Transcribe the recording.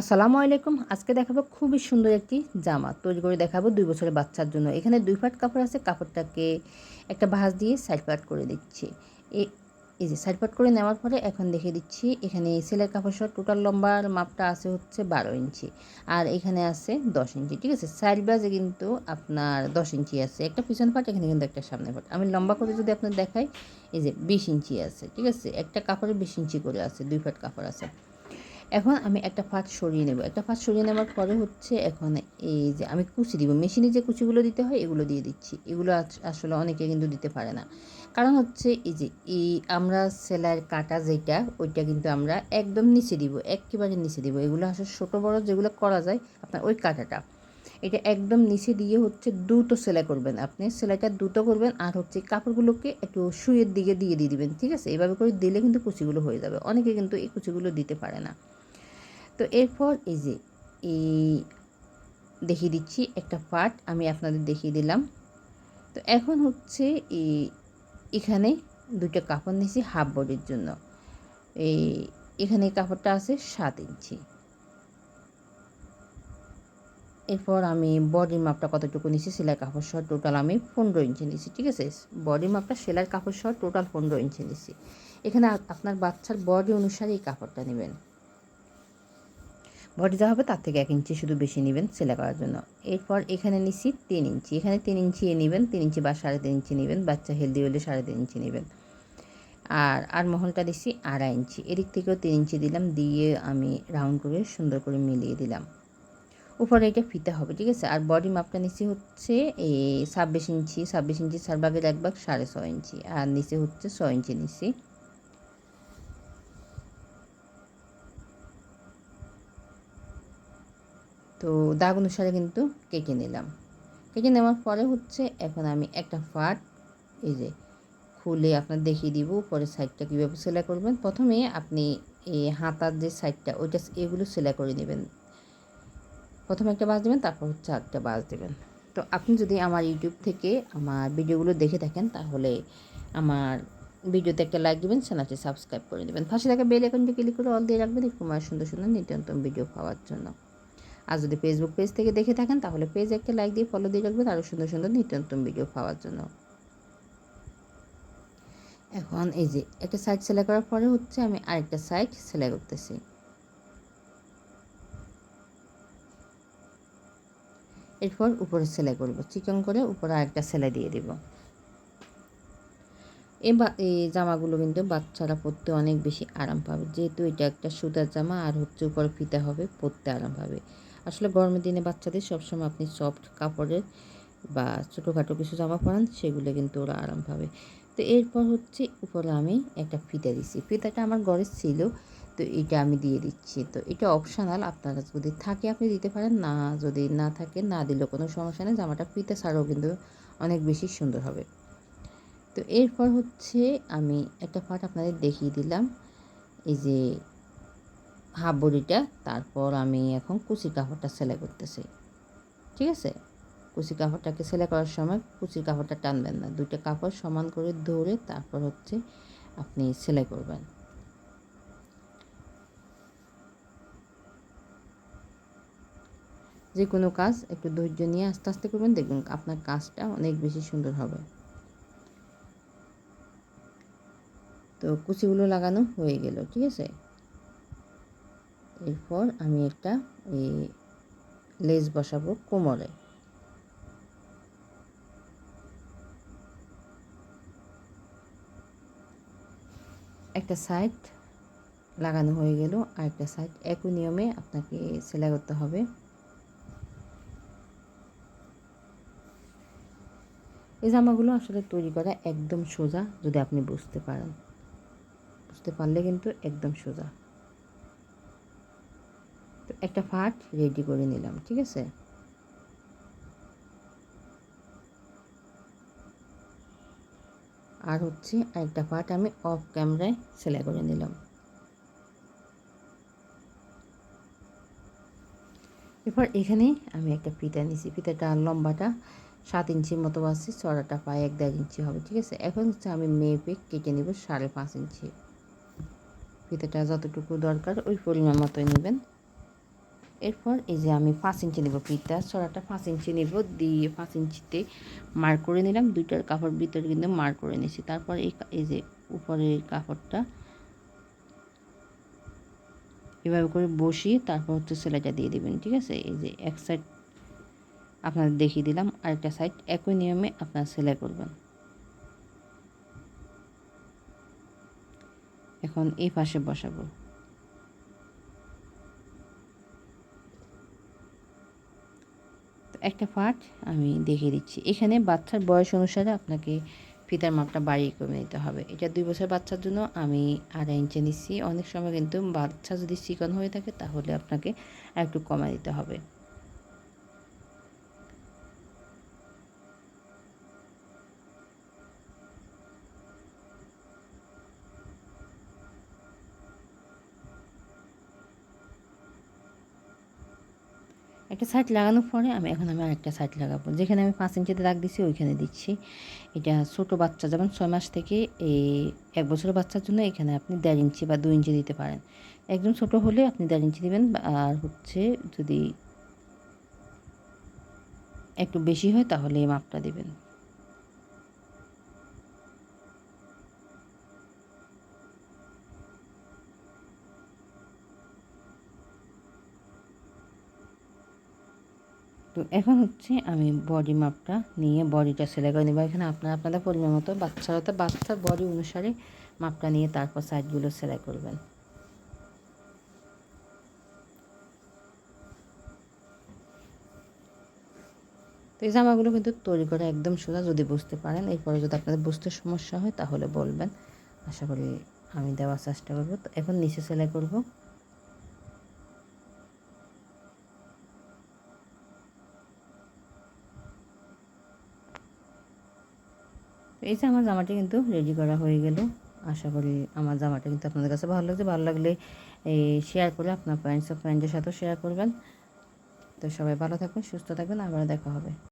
আসসালামু আলাইকুম। আজকে দেখাবো খুবই সুন্দর একটি জামা। তৈরি করে দেখাবো দুই বছরের বাচ্চার জন্য। এখানে দুই পাট কাপড় আছে। কাপড়টাকে একটা ভাঁজ দিয়ে সাইড পাট করে দিচ্ছি। এই যে সাইড পাট করে নেওয়ার পরে এখন দেখে দিচ্ছি, এখানে সেলাই কাপড় সহ টোটাল লম্বার মাপটা আছে হচ্ছে বারো ইঞ্চি। আর এখানে আছে দশ ইঞ্চি। ঠিক আছে? সাইড বাজে কিন্তু আপনার দশ ইঞ্চি আছে। একটা পিছন পাট এখানে কিন্তু একটা সামনে পাট আমি লম্বা করে যদি আপনার দেখাই, এই যে বিশ ইঞ্চি আছে। ঠিক আছে? একটা কাপড়ে বিশ ইঞ্চি করে আছে, দুই পাট কাপড় আছে। এখন আমি একটা ফাঁক সরিয়ে নেব। একটা ফাঁক সরিয়ে নেওয়ার পরে হচ্ছে এখন এই যে আমি কুচি দিব। মেশিনে যে কুচিগুলো দিতে হয় এগুলো দিয়ে দিচ্ছি। এগুলো আসলে অনেকে কিন্তু দিতে পারে না। কারণ হচ্ছে এই যে এই আমরা সেলাইয়ের কাটা যেটা ওইটা কিন্তু আমরা একদম নিচে দিব, একেবারে নিচে দিব। এগুলো আসলে ছোটো, বড়ো যেগুলো করা যায় আপনার ওই কাটাটা। এটা একদম নিচে দিয়ে হচ্ছে দ্রুত সেলাই করবেন আপনি। সেলাইটা দ্রুত করবেন আর হচ্ছে কাপড়গুলোকে একটু শুয়ের দিকে দিয়ে দিয়ে দিবেন, ঠিক আছে? এভাবে করে দিলে কিন্তু কুচিগুলো হয়ে যাবে। অনেকে কিন্তু এই কুচিগুলো দিতে পারে না। তো এরপর এই যে, এই দেখিয়ে দিচ্ছি একটা পার্ট আমি আপনাদের দেখিয়ে দিলাম। তো এখন হচ্ছে এই, এখানে দুটো কাপড় নিয়েছি হাফ বডির জন্য। এই, এখানে কাপড়টা আছে সাত ইঞ্চি। এরপর আমি বডির মাপটা কতটুকু নিয়েছি, সেলাই কাপড় সহ টোটাল আমি পনেরো ইঞ্চি নিয়েছি, ঠিক আছে? বডির মাপটা সেলাই কাপড় সহ টোটাল পনেরো ইঞ্চি নিয়েছি। এখানে আপনার বাচ্চার বডি অনুসারে এই কাপড়টা নেবেন। বডি যা হবে তার থেকে এক ইঞ্চি শুধু বেশি নেবেন সেলাই করার জন্য। এরপর এখানে নিচ্ছি তিন ইঞ্চি। এখানে তিন ইঞ্চি এ নেবেন, তিন ইঞ্চি বা সাড়ে তিন ইঞ্চি নেবেন, বাচ্চা হেলদি হলে সাড়ে তিন ইঞ্চি নেবেন। আর আর মহলটা দিচ্ছি আড়াই ইঞ্চি। এদিক থেকেও তিন ইঞ্চি দিলাম, দিয়ে আমি রাউন্ড করে সুন্দর করে মিলিয়ে দিলাম। উপরে এটা ফিতে হবে, ঠিক আছে? আর বডি মাপটা নিচে হচ্ছে এই ছাব্বিশ ইঞ্চি। ছাব্বিশ ইঞ্চি চার ভাগের এক সাড়ে ছয় ইঞ্চি। আর নিচে হচ্ছে ছয় ইঞ্চি নিচে তো দাগ অনুসারে কিন্তু কেটে নিলাম। কেটে নেওয়ার পরে হচ্ছে এখন আমি একটা ফাট, এই যে খুলে আপনার দেখিয়ে দিব পরে সাইডটা কীভাবে সেলাই করবেন। প্রথমে আপনি এই হাতার যে সাইডটা ওইটা এগুলো সেলাই করে নেবেন। প্রথমে একটা বাজ দেবেন, তারপর হচ্ছে একটা বাজ দেবেন। তো আপনি যদি আমার ইউটিউব থেকে আমার ভিডিওগুলো দেখে থাকেন, তাহলে আমার ভিডিওতে একটা লাইক দেবেন, চ্যানেলটি সাবস্ক্রাইব করে দেবেন ফাঁসে থাকা বেল অ্যাকাউন্টে ক্লিক করে অল দিয়ে রাখবেন আমার সুন্দর সুন্দর নিত্যন্তম ভিডিও পাওয়ার জন্য। আর যদি ফেসবুক পেজ থেকে দেখে থাকেন, তাহলে পেজ একটা লাইক দিয়ে ফলো দিয়ে রাখবেন আরও সুন্দর সুন্দর নিত্য নতুন ভিডিও পাওয়ার জন্য। এখন এই যে একটা সাইড সেলাই করার পরে হচ্ছে আমি আরেকটা সাইড সেলাই করতেছি। এরপর উপরে সেলাই করব, চিকন করে উপরে আরেকটা সেলাই দিয়ে দিব। এবার এই জামাগুলো কিন্তু বাচ্চারা পরতে অনেক বেশি আরাম পাবে, যেহেতু এটা একটা সুতার জামা আর হচ্ছে উপরে ফিতে হবে, পরতে আরাম পাবে। আসলে গরমের দিনে বাচ্চাদের সবসময় আপনি সফট কাপড়ের বা ছোটোখাটো কিছু জামা পরান, সেগুলো কিন্তু ওরা আরাম পাবে। তো এরপর হচ্ছে উপরে আমি একটা ফিতা দিচ্ছি ফিতাটা আমার ঘরে ছিল, তো এটা আমি দিয়ে দিচ্ছি। তো এটা অপশানাল আপনারা যদি থাকে আপনি দিতে পারেন, না যদি না থাকে, না দিলেও কোনো সমস্যা নেই, জামাটা ফিতে ছাড়াও কিন্তু অনেক বেশি সুন্দর হবে। তো এরপর হচ্ছে আমি একটা পাট আপনাদের দেখিয়ে দিলাম। এই যে হাফ বডিটা, তারপর আমি এখন কুচি কাপড়টা সেলাই করতেছি। ঠিক আছে? কুচি কাপড়টাকে সেলাই করার সময় কুচি কাপড়টা টানবেন না। দুটো কাপড় সমান করে ধরে তারপর হচ্ছে আপনি সেলাই করবেন। যে কোনো কাজ একটু ধৈর্য নিয়ে আস্তে আস্তে করবেন। দেখবেন আপনার কাজটা অনেক বেশি সুন্দর হবে। তো কুচিগুলো লাগানো হয়ে গেল, ঠিক আছে? এরপর আমি একটা, এই লেজ বসাবো কোমরে। একটা সাইড লাগানো হয়ে গেল, আর একটা সাইড একই নিয়মে আপনাকে সেলাই করতে হবে। এই জামাগুলো আসলে তৈরি করা একদম সোজা, যদি আপনি বুঝতে পারেন। বুঝতে পারলে কিন্তু একদম সোজা। একটা ফাট রেডি করে নিলাম, ঠিক আছে? আর হচ্ছে একটা পার্ট আমি অফ ক্যামেরায় সেলাই করে নিলাম। এরপর এখানে আমি একটা ফিতা নিছি। ফিতাটা লম্বাটা সাত ইঞ্চির মতো আছে চড়াটা পায়ে এক দেড় ইঞ্চি হবে, ঠিক আছে? এখন হচ্ছে আমি মেপে কেটে নেব সাড়ে পাঁচ ইঞ্চি। ফিতাটা যতটুকু দরকার ওই পরিমাণ মতোই নেবেন। এরপর এই যে আমি পাঁচ ইঞ্চি নেব পিঠটা ছড়াটা পাঁচ ইঞ্চি নেব, দিয়ে পাঁচ ইঞ্চিতে মার করে নিলাম। দুইটার কাপড় ভিতরে কিন্তু মার করে নিয়েছি। তারপর এই এই যে উপরের কাপড়টা এভাবে করে বসিয়ে তারপর হচ্ছে সেলাইটা দিয়ে দিবেন, ঠিক আছে? এই যে এক সাইড আপনাদের দেখিয়ে দিলাম, আরেকটা সাইড একই নিয়মে আপনারা সেলাই করবেন। এখন এই পাশে বসাবো। একটা পার্ট আমি দেখিয়ে দিচ্ছি। এখানে বাচ্চার বয়স অনুসারে আপনাকে ফিতার মাপটা বাড়িয়ে কমে নিতে হবে। এটা দুই বছর বাচ্চার জন্য আমি আড়াই ইঞ্চে নিচ্ছি। অনেক সময় কিন্তু বাচ্চা যদি চিকন হয়ে থাকে তাহলে আপনাকে একটু কমা দিতে হবে। একটা সাইড লাগানোর পরে আমি এখন আমি আরেকটা সাইড লাগাবো। যেখানে আমি পাঁচ ইঞ্চিতে দাগ দিচ্ছি ওইখানে দিচ্ছি। এটা ছোটো বাচ্চা, যেমন ছয় মাস থেকে এই এক বছরের বাচ্চার জন্য এখানে আপনি দেড় ইঞ্চি বা দু ইঞ্চি দিতে পারেন। একদম ছোট হলে আপনি দেড় ইঞ্চি দেবেন, আর হচ্ছে যদি একটু বেশি হয় তাহলে এই মাপটা দেবেন। তো এখন হচ্ছে আমি বডি মাপটা নিয়ে বডিটা সেলাই করে নেব। এখানে আপনারা আপনাদের পরিমাণ মতো বাচ্চারা তো বাচ্চার বডি অনুসারে মাপটা নিয়ে তারপর সাইডগুলো সেলাই করবেন। তো এই জামাগুলো কিন্তু তৈরি করা একদম সোজা যদি বুঝতে পারেন, এরপরে যদি আপনাদের বুঝতে সমস্যা হয় তাহলে বলবেন। আশা করি আমি দেওয়ার চেষ্টা করব। তো এখন নিচে সেলাই করব। এই যে আমার জামাটি কিন্তু রেডি করা হয়ে গেল। আশা করি আমার জামাটা কিন্তু আপনাদের কাছে ভালো লাগছে। ভালো লাগলে এই শেয়ার করে আপনার ফ্রেন্ডস অফ ফ্রেন্ডের সাথেও শেয়ার করবেন। তো সবাই ভালো থাকবেন, সুস্থ থাকবেন। আবার দেখা হবে।